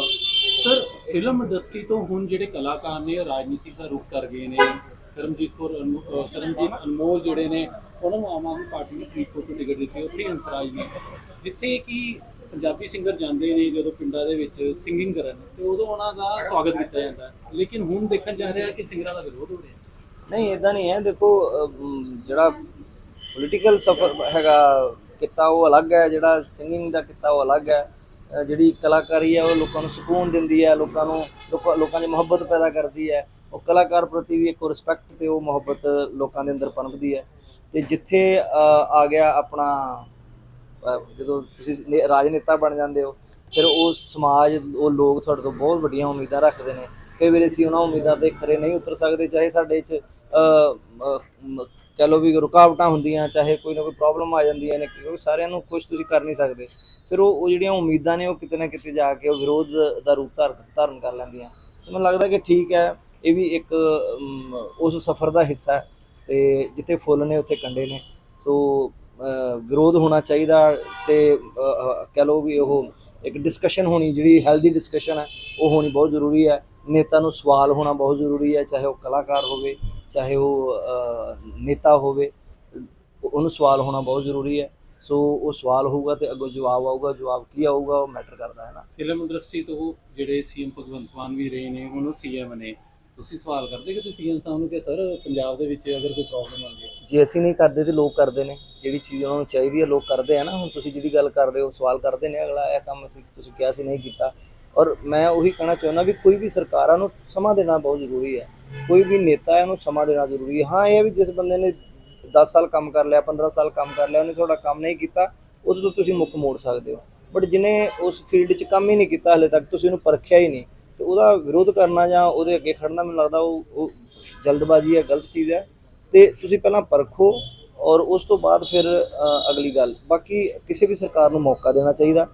Sir film industry ਤੋਂ ਹੁਣ ਜਿਹੜੇ ਕਲਾਕਾਰ ਨੇ ਉਹ ਰਾਜਨੀਤੀ ਦਾ ਰੁਖ ਕਰ ਗਏ ਨੇ ਕਰਮਜੀਤ ਕੌਰ ਅਨਮੋ- ਅਹ ਕਰਮਜੀਤ ਅਨਮੋਲ ਜਿਹੜੇ ਨੇ ਉਹਨਾਂ ਨੂੰ ਆਮ ਆਦਮੀ ਪਾਰਟੀ ਨੇ ਫਰੀਦਕੋਟ ਤੋਂ ਟਿਕਟ ਦਿੱਤੀ ਉੱਥੇ ਹੀ ਹੰਸਰਾਜ ਨੇ। ਜਿੱਥੇ ਕਿ ਪੰਜਾਬੀ ਸਿੰਗਰ ਜਾਂਦੇ ਨੇ ਜਦੋਂ ਪਿੰਡਾਂ ਦੇ ਵਿੱਚ ਸਿੰਗਿੰਗ ਕਰਨ ਤੇ ਉਦੋਂ ਉਹਨਾਂ ਦਾ ਸਵਾਗਤ ਕੀਤਾ ਜਾਂਦਾ ਹੈ। ਲੇਕਿਨ ਹੁਣ ਦੇਖਣ ਜਾ ਰਿਹਾ ਕਿ ਸਿੰਗਰਾਂ ਦਾ ਵਿਰੋਧ ਹੋ ਰਿਹਾ ਨਹੀਂ ਇਦਾਂ ਨਹੀਂ ਹੈ। ਦੇਖੋ ਅਮ, ਜਿਹੜਾ ਪੋਲੀਟੀਕਲ ਸਫਰ ਹੈਗਾ ਕਿੱਤਾ ਉਹ ਅਲੱਗ ਹੈ ਜਿਹੜਾ ਸਿੰਗਿੰਗ ਦਾ ਕਿੱਤਾ ਉਹ ਅਲੱਗ ਹੈ। ਜਿਹੜੀ ਕਲਾਕਾਰੀ ਹੈ, ਉਹ ਲੋਕਾਂ ਨੂੰ ਸਕੂਨ ਦਿੰਦੀ ਹੈ, ਲੋਕਾਂ ਨੂੰ, ਲੋਕਾਂ ਲੋਕਾਂ 'ਚ ਮੁਹੱਬਤ ਪੈਦਾ ਕਰਦੀ ਹੈ। ਉਹ ਕਲਾਕਾਰ ਪ੍ਰਤੀ ਵੀ ਇੱਕ ਰਿਸਪੈਕਟ ਤੇ ਉਹ ਮੁਹੱਬਤ ਲੋਕਾਂ ਦੇ ਅੰਦਰ ਪਨਪਦੀ ਹੈ। ਤੇ ਜਿੱਥੇ ਆ ਗਿਆ ਆਪਣਾ ਜਦੋਂ ਤੁਸੀਂ ਰਾਜਨੇਤਾ ਬਣ ਜਾਂਦੇ ਹੋ, ਫਿਰ ਉਹ ਸਮਾਜ, ਉਹ ਲੋਕ ਤੁਹਾਡੇ ਤੋਂ ਬਹੁਤ ਵੱਡੀਆਂ ਉਮੀਦਾਂ ਰੱਖਦੇ ਨੇ। ਕਈ ਵਾਰ ਅਸੀਂ ਉਹਨਾਂ ਉਮੀਦਾਂ ਤੇ ਖਰੇ ਨਹੀਂ ਉਤਰ ਸਕਦੇ, ਚਾਹੇ ਸਾਡੇ 'ਚ ਕਹਿ ਲਓ ਵੀ ਰੁਕਾਵਟਾਂ ਹੁੰਦੀਆਂ ਚਾਹੇ ਕੋਈ ਨਾ ਕੋਈ ਪ੍ਰੋਬਲਮ ਆ ਜਾਂਦੀਆਂ ਨੇ ਕਿਉਂਕਿ ਸਾਰਿਆਂ ਨੂੰ ਖੁਸ਼ ਤੁਸੀਂ ਕਰ ਨਹੀਂ ਸਕਦੇ। ਫਿਰ ਉਹ ਉਹ ਜਿਹੜੀਆਂ ਉਮੀਦਾਂ ਨੇ ਉਹ ਕਿਤੇ ਨਾ ਕਿਤੇ ਜਾ ਕੇ ਉਹ ਵਿਰੋਧ ਦਾ ਰੂਪ ਧਾਰ ਧਾਰਨ ਕਰ ਲੈਂਦੀਆਂ। ਸੋ ਮੈਨੂੰ ਲੱਗਦਾ ਕਿ ਠੀਕ ਹੈ ਇਹ ਵੀ ਇੱਕ ਉਸ ਸਫ਼ਰ ਦਾ ਹਿੱਸਾ ਹੈ। ਤੇ ਜਿੱਥੇ ਫੁੱਲ ਨੇ ਉੱਥੇ ਕੰਡੇ ਨੇ। ਸੋ ਵਿਰੋਧ ਹੋਣਾ ਚਾਹੀਦਾ ਤੇ ਅ, ਅ, ਕਹਿ ਲਓ ਵੀ ਉਹ ਇੱਕ ਡਿਸਕਸ਼ਨ ਹੋਣੀ ਜਿਹੜੀ ਹੈਲਦੀ ਡਿਸਕਸ਼ਨ ਹੈ ਉਹ ਹੋਣੀ ਬਹੁਤ ਜ਼ਰੂਰੀ ਹੈ। ਨੇਤਾ ਨੂੰ ਸਵਾਲ ਹੋਣਾ ਬਹੁਤ ਜ਼ਰੂਰੀ ਹੈ ਚਾਹੇ ਉਹ ਕਲਾਕਾਰ ਹੋਵੇ ਚਾਹੇ ਉਹ ਨੇਤਾ ਹੋਵੇ ਉਹਨੂੰ ਸਵਾਲ ਹੋਣਾ ਬਹੁਤ ਜ਼ਰੂਰੀ ਹੈ। ਸੋ ਉਹ ਸਵਾਲ ਹੋਊਗਾ ਤੇ ਅੱਗੋਂ ਜਵਾਬ ਆਊਗਾ ਜਵਾਬ ਕੀ ਆਊਗਾ ਉਹ ਮੈਟਰ ਕਰਦਾ ਹੈ ਨਾ। ਫਿਲਮ ਇੰਡਸਟਰੀ ਤੋਂ ਜਿਹੜੇ ਸੀਐਮ ਭਗਵੰਤ ਮਾਨ ਵੀ ਰਹੇ ਨੇ ਹੁਣ ਉਹ ਸੀਐਮ ਨੇ। ਤੁਸੀਂ ਸਵਾਲ ਕਰਦੇ ਕਿ ਤੁਸੀਂ ਸੀਐਮ ਸਾਹਿਬ ਨੂੰ ਕਿ ਸਰ ਪੰਜਾਬ ਦੇ ਵਿੱਚ ਅਗਰ ਕੋਈ ਪ੍ਰੋਬਲਮ ਆਉਂਦੀ ਹੈ ਜੇ ਅਸੀਂ ਨਹੀਂ ਕਰਦੇ ਤੇ ਲੋਕ ਕਰਦੇ ਨੇ। ਜਿਹੜੀ ਚੀਜ਼ ਉਹਨਾਂ ਨੂੰ ਚਾਹੀਦੀ ਹੈ ਲੋਕ ਕਰਦੇ ਆ ਨਾ। ਹੁਣ ਤੁਸੀਂ ਜਿਹੜੀ ਗੱਲ ਕਰ ਰਹੇ ਹੋ ਸਵਾਲ ਕਰਦੇ ਨੇ ਅਗਲਾ ਇਹ ਕੰਮ ਅਸੀਂ ਤੁਸੀਂ ਕਿਹਾ ਸੀ ਨਹੀਂ ਕੀਤਾ। ਔਰ ਮੈਂ ਉਹੀ ਕਹਿਣਾ ਚਾਹੁੰਦਾ ਵੀ ਕੋਈ ਵੀ ਸਰਕਾਰਾਂ ਨੂੰ ਸਮਾਂ ਦੇਣਾ ਬਹੁਤ ਜ਼ਰੂਰੀ ਹੈ। ਕੋਈ ਵੀ ਨੇਤਾ ਹੈ ਉਹਨੂੰ ਸਮਾਂ ਦੇਣਾ ਜ਼ਰੂਰੀ ਹੈ। ਹਾਂ, ਇਹ ਹੈ ਵੀ ਜਿਸ ਬੰਦੇ ਨੇ 10 ਸਾਲ ਕੰਮ ਕਰ ਲਿਆ 15 ਸਾਲ ਕੰਮ ਕਰ ਲਿਆ, ਉਹਨੇ ਤੁਹਾਡਾ ਕੰਮ ਨਹੀਂ ਕੀਤਾ, ਉਹਦੇ ਤੋਂ ਤੁਸੀਂ ਮੁੱਖ ਮੋੜ ਸਕਦੇ ਹੋ। ਬਟ ਜਿਹਨੇ ਉਸ ਫੀਲਡ 'ਚ ਕੰਮ ਹੀ ਨਹੀਂ ਕੀਤਾ ਹਲੇ ਤੱਕ, ਤੁਸੀਂ ਉਹਨੂੰ ਪਰਖਿਆ ਹੀ ਨਹੀਂ, ਤੇ ਉਹਦਾ ਵਿਰੋਧ ਕਰਨਾ ਜਾਂ ਉਹਦੇ ਅੱਗੇ ਖੜਨਾ ਮੈਨੂੰ ਲੱਗਦਾ ਉਹ ਉਹ ਜਲਦਬਾਜ਼ੀ ਹੈ, ਗਲਤ ਚੀਜ਼ ਹੈ। ਤੇ ਤੁਸੀਂ ਪਹਿਲਾਂ ਪਰਖੋ ਔਰ ਉਸ ਤੋਂ ਬਾਅਦ ਫਿਰ ਅਗਲੀ ਗੱਲ। ਬਾਕੀ ਕਿਸੇ ਵੀ ਸਰਕਾਰ ਨੂੰ ਮੌਕਾ ਦੇਣਾ ਚਾਹੀਦਾ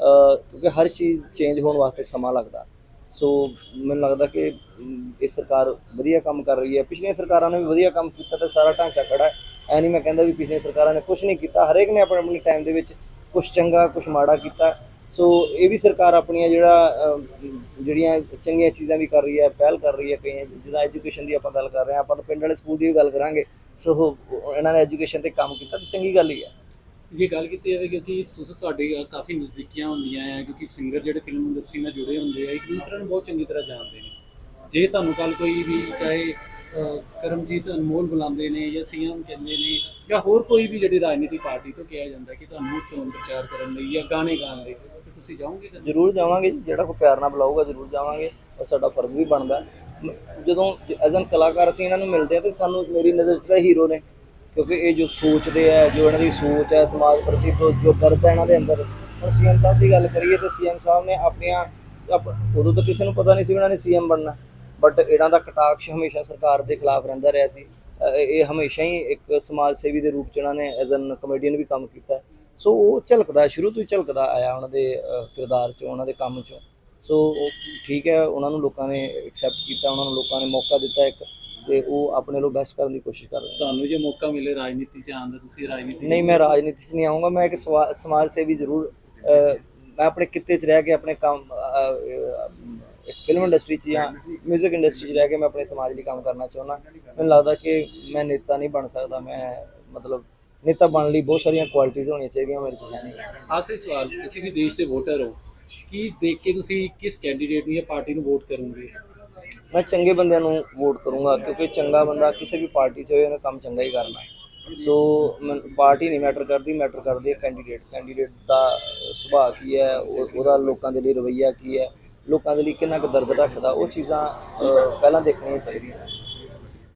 ਕਿਉਂਕਿ ਹਰ ਚੀਜ਼ ਚੇਂਜ ਹੋਣ ਵਾਸਤੇ ਸਮਾਂ ਲੱਗਦਾ। ਸੋ ਮੈਨੂੰ ਲੱਗਦਾ ਕਿ ਇਹ ਸਰਕਾਰ ਵਧੀਆ ਕੰਮ ਕਰ ਰਹੀ ਹੈ। ਪਿਛਲੀਆਂ ਸਰਕਾਰਾਂ ਨੇ ਵੀ ਵਧੀਆ ਕੰਮ ਕੀਤਾ ਤੇ ਸਾਰਾ ਢਾਂਚਾ ਖੜਾ ਹੈ। ਐ ਨਹੀਂ ਮੈਂ ਕਹਿੰਦਾ ਵੀ ਪਿਛਲੀਆਂ ਸਰਕਾਰਾਂ ਨੇ ਕੁਝ ਨਹੀਂ ਕੀਤਾ। ਹਰੇਕ ਨੇ ਆਪਣੇ ਆਪਣੇ ਟਾਈਮ ਦੇ ਵਿੱਚ ਕੁਝ ਚੰਗਾ ਕੁਝ ਮਾੜਾ ਕੀਤਾ। ਸੋ ਇਹ ਵੀ ਸਰਕਾਰ ਆਪਣੀਆਂ ਜਿਹੜਾ ਜਿਹੜੀਆਂ ਚੰਗੀਆਂ ਚੀਜ਼ਾਂ ਵੀ ਕਰ ਰਹੀ ਹੈ, ਪਹਿਲ ਕਰ ਰਹੀ ਹੈ ਕਈ ਜਿੱਦਾਂ ਐਜੂਕੇਸ਼ਨ ਦੀ ਆਪਾਂ ਗੱਲ ਕਰ ਰਹੇ ਹਾਂ। ਆਪਾਂ ਤਾਂ ਪਿੰਡ ਵਾਲੇ ਸਕੂਲ ਦੀ ਵੀ ਗੱਲ ਕਰਾਂਗੇ। ਸੋ ਇਹਨਾਂ ਨੇ ਐਜੂਕੇਸ਼ਨ ਤੇ ਕੰਮ ਕੀਤਾ ਤੇ ਚੰਗੀ ਗੱਲ ਹੀ ਹੈ। ਜੇ ਗੱਲ ਕੀਤੀ ਜਾਵੇ ਕਿਉਂਕਿ ਤੁਸੀਂ ਤੁਹਾਡੀ ਅ, ਕਾਫੀ ਨਜ਼ਦੀਕੀਆਂ ਹੁੰਦੀਆਂ ਆ ਕਿਉਂਕਿ ਸਿੰਗਰ ਜਿਹੜੇ ਫਿਲਮ ਇੰਡਸਟਰੀ ਨਾਲ ਜੁੜੇ ਹੁੰਦੇ ਆ ਇੱਕ ਦੂਸਰੇ ਨੂੰ ਬਹੁਤ ਚੰਗੀ ਤਰ੍ਹਾਂ ਜਾਣਦੇ ਨੇ ਜੇ ਤੁਹਾਨੂੰ ਕੱਲ ਕੋਈ ਵੀ ਚਾਹੇ ਅ, ਕਰਮਜੀਤ ਅਨਮੋਲ ਬੁਲਾਉਂਦੇ ਨੇ ਜਾਂ ਸੀਐਮ ਕਹਿੰਦੇ ਨੇ ਜਾਂ ਹੋਰ ਕੋਈ ਵੀ ਜਿਹੜੀ ਰਾਜਨੀਤੀ ਪਾਰਟੀ ਤੋਂ ਕਿਹਾ ਜਾਂਦਾ ਕਿ ਤੁਹਾਨੂੰ ਚੋਣ ਪ੍ਰਚਾਰ ਕਰਨ ਲਈ ਜਾਂ ਗਾਣੇ ਗਾਉਣ ਲਈ ਤੇ ਤੁਸੀਂ ਜਾਓਗੇ ਕਦੇ? ਜ਼ਰੂਰ ਜਾਵਾਂਗੇ ਜੀ, ਜਿਹੜਾ ਕੋਈ ਪਿਆਰ ਨਾਲ ਬੁਲਾਊਗਾ ਜ਼ਰੂਰ ਜਾਵਾਂਗੇ ਔਰ ਸਾਡਾ ਫਰਜ਼ ਵੀ ਬਣਦਾ ਹੈ। ਮ- ਜਦੋਂ ਐਜ਼ ਐਨ ਕਲਾਕਾਰ ਅਸੀਂ ਇਹਨਾਂ ਨੂੰ ਮਿਲਦੇ ਆ ਤੇ ਸਾਨੂੰ ਮੇਰੀ ਨਜ਼ਰ 'ਚ ਤਾਂ ਹੀਰੋ ਨੇ ਕਿਉਂਕਿ ਇਹ ਜੋ ਸੋਚਦੇ ਆ, ਜੋ ਇਹਨਾਂ ਦੀ ਸੋਚ ਹੈ ਸਮਾਜ ਪ੍ਰਤੀ ਜੋ ਜੋ ਦਰਦ ਹੈ ਇਹਨਾਂ ਦੇ ਅੰਦਰ, ਹੁਣ ਸੀਐਮ ਸਾਹਿਬ ਦੀ ਗੱਲ ਕਰੀਏ ਤੇ ਸੀਐਮ ਸਾਹਿਬ ਨੇ ਆਪਣੀਆਂ ਉਦੋਂ ਤਾਂ ਕਿਸੇ ਨੂੰ ਪਤਾ ਨਹੀਂ ਸੀ ਵੀ ਇਹਨਾਂ ਨੇ ਸੀਐਮ ਬਣਨਾ ਬਟ ਇਹਨਾਂ ਦਾ ਕਟਾਕਸ਼ ਹਮੇਸ਼ਾ ਸਰਕਾਰ ਦੇ ਖਿਲਾਫ ਰਹਿੰਦਾ ਰਿਹਾ ਸੀ। ਇਹ ਹਮੇਸ਼ਾ ਹੀ ਇੱਕ ਸਮਾਜ ਸੇਵੀ ਦੇ ਰੂਪ ਚ ਇਹਨਾਂ ਨੇ ਐਜ਼ ਐਨ ਕਮੇਡੀਅਨ ਵੀ ਕੰਮ ਕੀਤਾ। ਸੋ ਉਹ ਝਲਕਦਾ, ਸ਼ੁਰੂ ਤੋਂ ਹੀ ਝਲਕਦਾ ਆਇਆ ਉਹਨਾਂ ਦੇ ਕਿਰਦਾਰ ਚ, ਉਹਨਾਂ ਦੇ ਕੰਮ ਚ। ਸੋ ਉਹ ਠੀਕ ਹੈ, ਉਹਨਾਂ ਨੂੰ ਲੋਕਾਂ ਨੇ ਐਕਸੈਪਟ ਕੀਤਾ, ਉਹਨਾਂ ਨੂੰ ਲੋਕਾਂ ਨੇ ਮੌਕਾ ਦਿੱਤਾ ਇੱਕ। ਤੇ ਉਹ ਆਪਣੇ ਲੋ ਬੈਸਟ ਕਰਨ ਦੀ ਕੋਸ਼ਿਸ਼ ਕਰ ਰਹੇ ਤੁਹਾਨੂੰ ਜੇ ਮੌਕਾ ਮਿਲੇ ਰਾਜਨੀਤੀ ਚ ਆਉਣ ਦਾ ਤੁਸੀਂ ਰਾਜਨੀਤੀ ਨਹੀਂ ਮੈਂ ਰਾਜਨੀਤੀ 'ਚ ਨਹੀਂ ਆਉਂਗਾ ਮੈਂ ਇੱਕ ਸਮਾਜ ਸੇਵੀ ਜ਼ਰੂਰ ਮੈਂ ਆਪਣੇ ਕਿੱਤੇ 'ਚ ਰਹਿ ਕੇ ਆਪਣੇ ਕੰਮ ਫਿਲਮ ਇੰਡਸਟਰੀ 'ਚ ਜਾਂ 뮤직 ਇੰਡਸਟਰੀ 'ਚ ਰਹਿ ਕੇ ਮੈਂ ਆਪਣੇ ਸਮਾਜ ਲਈ ਕੰਮ ਕਰਨਾ ਚਾਹੁੰਦਾ। ਮੈਨੂੰ ਲੱਗਦਾ ਕਿ ਮੈਂ ਨੇਤਾ ਨਹੀਂ ਬਣ ਸਕਦਾ ਮੈਂ ਮਤਲਬ ਨੇਤਾ ਬਣਨ ਲਈ ਬਹੁਤ ਸਾਰੀਆਂ ਕੁਆਲਿਟੀਆਂ ਹੋਣੀਆਂ ਚਾਹੀਦੀਆਂ ਮੇਰੇ 'ਚ ਹੈ ਨਹੀਂ। ਆਖਰੀ ਸਵਾਲ ਤੁਸੀਂ ਵੀ ਦੇਸ਼ ਦੇ ਵੋਟਰ ਹੋ ਕੀ ਦੇਖ ਕੇ ਤੁਸੀਂ ਕਿਸ ਕੈਂਡੀਡੇਟ ਨੂੰ ਜਾਂ ਪਾਰਟੀ ਨੂੰ ਵੋਟ ਕਰੋਗੇ? ਮੈਂ ਚੰਗੇ ਬੰਦਿਆਂ ਨੂੰ ਵੋਟ ਕਰੂੰਗਾ, ਕਿਉਂਕਿ ਚੰਗਾ ਬੰਦਾ ਕਿਸੇ ਵੀ ਪਾਰਟੀ 'ਚ ਹੋਏ, ਉਹਨੇ ਕੰਮ ਚੰਗਾ ਹੀ ਕਰਨਾ ਸੋ ਮੈਨੂੰ ਪਾਰਟੀ ਨਹੀਂ ਮੈਟਰ ਕਰਦੀ ਮੈਟਰ ਕਰਦੀ ਹੈ ਕੈਂਡੀਡੇਟ ਕੈਂਡੀਡੇਟ ਦਾ ਸੁਭਾਅ ਕੀ ਹੈ ਉਹਦਾ ਲੋਕਾਂ ਦੇ ਲਈ ਰਵੱਈਆ ਕੀ ਹੈ, ਲੋਕਾਂ ਦੇ ਲਈ ਕਿੰਨਾ ਕੁ ਦਰਦ ਰੱਖਦਾ, ਉਹ ਚੀਜ਼ਾਂ ਪਹਿਲਾਂ ਦੇਖਣੀਆਂ ਚਾਹੀਦੀਆਂ।